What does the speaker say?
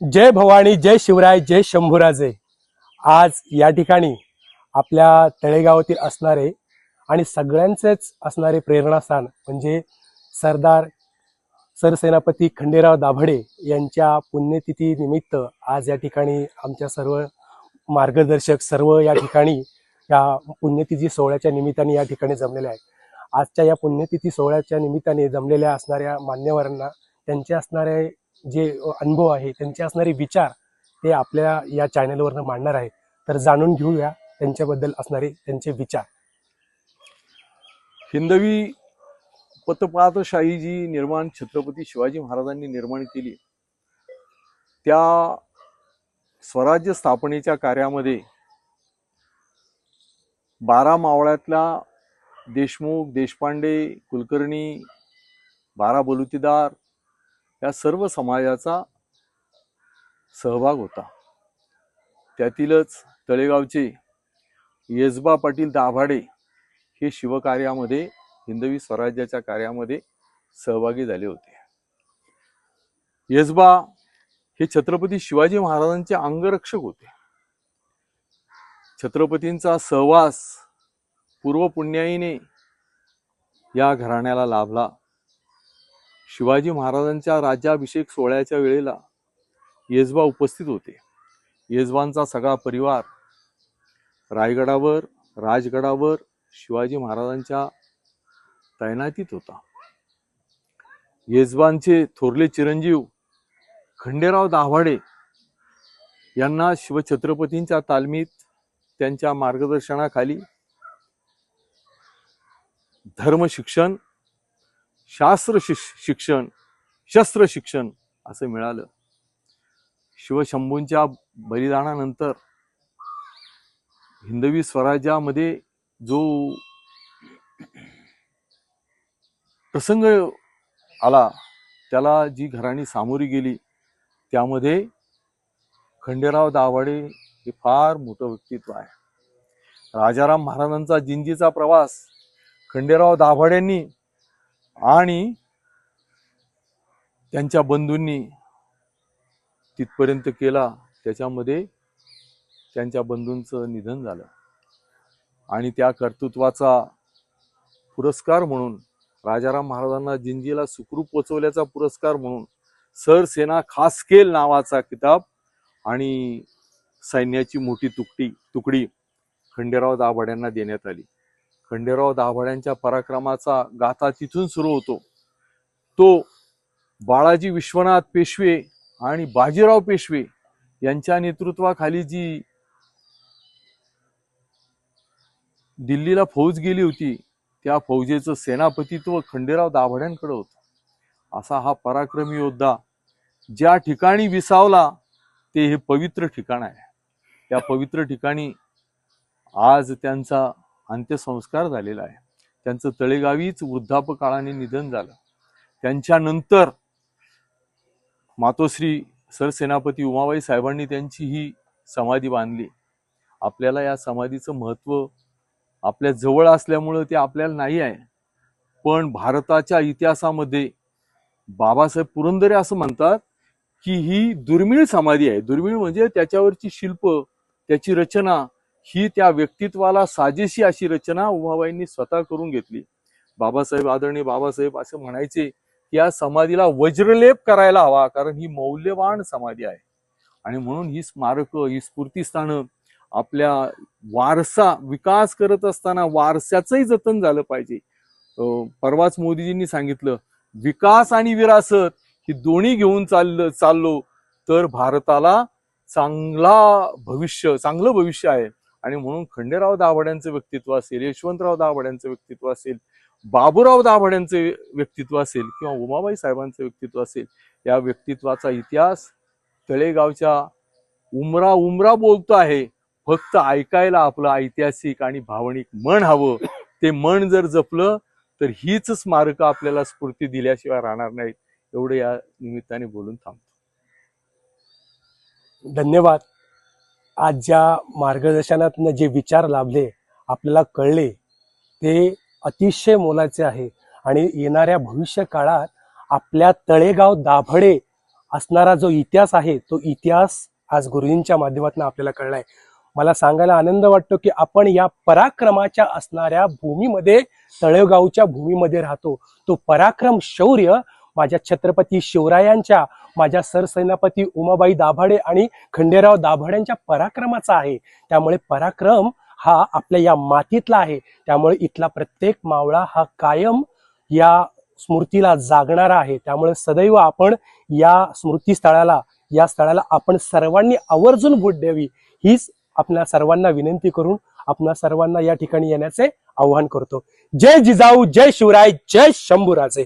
जय भवानी जय शिवराय जय शंभूराजे. आज या ठिकाणी आपल्या तळेगावातील असणारे आणि सगळ्यांचेच असणारे प्रेरणास्थान म्हणजे सरदार सरसेनापती खंडेराव दाभडे यांच्या पुण्यतिथी निमित्त आज या ठिकाणी आमच्या सर्व मार्गदर्शक सर्व या ठिकाणी या पुण्यतिथी सोहळ्याच्या निमित्ताने या ठिकाणी जमलेले आहेत. आजच्या या पुण्यतिथी सोहळ्याच्या निमित्ताने जमलेल्या असणाऱ्या मान्यवरांना त्यांचे असणारे जे अनुभव आहे त्यांचे असणारे विचार ते आपल्या या चॅनलवरनं मांडणार आहे तर जाणून घेऊया त्यांच्याबद्दल असणारे त्यांचे विचार. हिंदवी पतपातशाही जी निर्माण छत्रपती शिवाजी महाराजांनी निर्माण केली. त्या स्वराज्य स्थापनेच्या कार्यामध्ये बारा मावळ्यातल्या देशमुख देशपांडे कुलकर्णी बारा बलुतेदार या सर्व समाजाचा सहभाग होता. त्यातीलच तळेगावचे येजबा पाटील दाभाडे हे शिवकार्यामध्ये हिंदवी स्वराज्याच्या कार्यामध्ये सहभागी झाले होते. येजबा हे छत्रपती शिवाजी महाराजांचे अंगरक्षक होते. छत्रपतींचा सहवास पूर्वपुण्याईने या घराण्याला लाभला. शिवाजी महाराजांच्या राज्याभिषेक सोहळ्याच्या वेळेला येजबा उपस्थित होते. येजबांचा सगळा परिवार रायगडावर राजगडावर शिवाजी महाराजांच्या तैनातीत होता. येजबांचे थोरले चिरंजीव खंडेराव दाभाडे यांना शिवछत्रपतींच्या तालमीत त्यांच्या मार्गदर्शनाखाली धर्म शिक्षण शास्त्र शिक्षण शस्त्र शिक्षण असं मिळालं. शिवशंभूंच्या बलिदानानंतर हिंदवी स्वराज्यामध्ये जो प्रसंग आला त्याला जी घराणी सामोरी गेली त्यामध्ये खंडेराव दाभाडे हे फार मोठं व्यक्तित्व आहे. राजाराम महाराजांचा जिंजीचा प्रवास खंडेराव दाभाड्यांनी आणि त्यांच्या बंधूंनी तिथपर्यंत केला त्याच्यामध्ये त्यांच्या बंधूंचं निधन झालं. आणि त्या कर्तृत्वाचा पुरस्कार म्हणून राजाराम महाराजांना जिंजीला सुखरूप पोचवल्याचा पुरस्कार म्हणून सरसेना खासकेल नावाचा किताब आणि सैन्याची मोठी तुकडी तुकडी खंडेराव दाभाड्यांना देण्यात आली. खंडेराव दाभाड्यांच्या पराक्रमाचा गाथा तिथून सुरू होतो. तो बाळाजी विश्वनाथ पेशवे आणि बाजीराव पेशवे यांच्या नेतृत्वाखाली जी दिल्लीला फौज गेली होती त्या फौजेचं सेनापतित्व खंडेराव दाभाड्यांकडे होतं. असा हा पराक्रमी योद्धा ज्या ठिकाणी विसावला ते हे पवित्र ठिकाण आहे. त्या पवित्र ठिकाणी आज त्यांचा अंत्यसंस्कार झालेला आहे. त्यांचं तळेगावीच वृद्धापकाळाने निधन झालं. त्यांच्यानंतर मातोश्री सरसेनापती उमाबाई साहेबांनी त्यांची ही समाधी बांधली. आपल्याला या समाधीचं महत्त्व आपल्या जवळ असल्यामुळं ते आपल्याला नाही आहे. पण भारताच्या इतिहासामध्ये बाबासाहेब पुरंदरे असं म्हणतात की ही दुर्मिळ समाधी आहे. दुर्मिळ म्हणजे त्याच्यावरची शिल्प त्याची रचना ही त्या व्यक्तित्वाला साजेशी अशी रचना उमाबाईंनी स्वतः करून घेतली. बाबासाहेब आदरणीय बाबासाहेब असं म्हणायचे की या समाधीला वज्रलेप करायला हवा कारण ही मौल्यवान समाधी आहे. आणि म्हणून ही स्मारक ही स्फूर्तीस्थानं आपल्या वारसा विकास करत असताना वारसाचंही जतन झालं पाहिजे. अं, परवाच मोदीजींनी सांगितलं विकास आणि विरासत ही दोन्ही घेऊन चाललं चाललो तर भारताला चांगला भविष्य चांगलं भविष्य आहे. आणि म्हणून खंडेराव दाभाड्यांचं व्यक्तित्व असेल यशवंतराव दाभाड्यांचं व्यक्तित्व असेल बाबूराव दाभाड्यांचं व्यक्तित्व असेल किंवा उमाबाई साहेबांचं व्यक्तित्व असेल या व्यक्तित्वाचा इतिहास तळेगावच्या उमरा उमरा बोलतो आहे. फक्त ऐकायला आपलं ऐतिहासिक आणि भावनिक मन हवं. ते मन जर जपलं तर हीच स्मारकं आपल्याला स्फूर्ती दिल्याशिवाय राहणार नाहीत. एवढं या निमित्ताने बोलून थांबतो. धन्यवाद. आज ज्या मार्गदर्शनातनं जे विचार लाभले आपल्याला कळले ते अतिशय मोलाचे आहे. आणि येणाऱ्या भविष्य काळात आपल्या तळेगाव दाभडे असणारा जो इतिहास आहे तो इतिहास आज गुरुजींच्या माध्यमातून आपल्याला कळलाय. मला सांगायला आनंद वाटतो की आपण या पराक्रमाच्या असणाऱ्या भूमीमध्ये तळेगावच्या भूमीमध्ये राहतो. तो पराक्रम शौर्य माझ्या छत्रपती शिवरायांच्या माझ्या सरसेनापती उमाबाई दाभाडे आणि खंडेराव दाभाड्यांच्या पराक्रमाचा आहे. त्यामुळे पराक्रम हा आपल्या या मातीतला आहे. त्यामुळे इथला प्रत्येक मावळा हा कायम या स्मृतीला जागणारा आहे. त्यामुळे सदैव आपण या स्मृतीस्थळाला या स्थळाला आपण सर्वांनी आवर्जून भेट द्यावी हीच आपल्या सर्वांना विनंती करून आपल्या सर्वांना या ठिकाणी येण्याचे आवाहन करतो. जय जिजाऊ जय शिवराय जय शंभूराजे.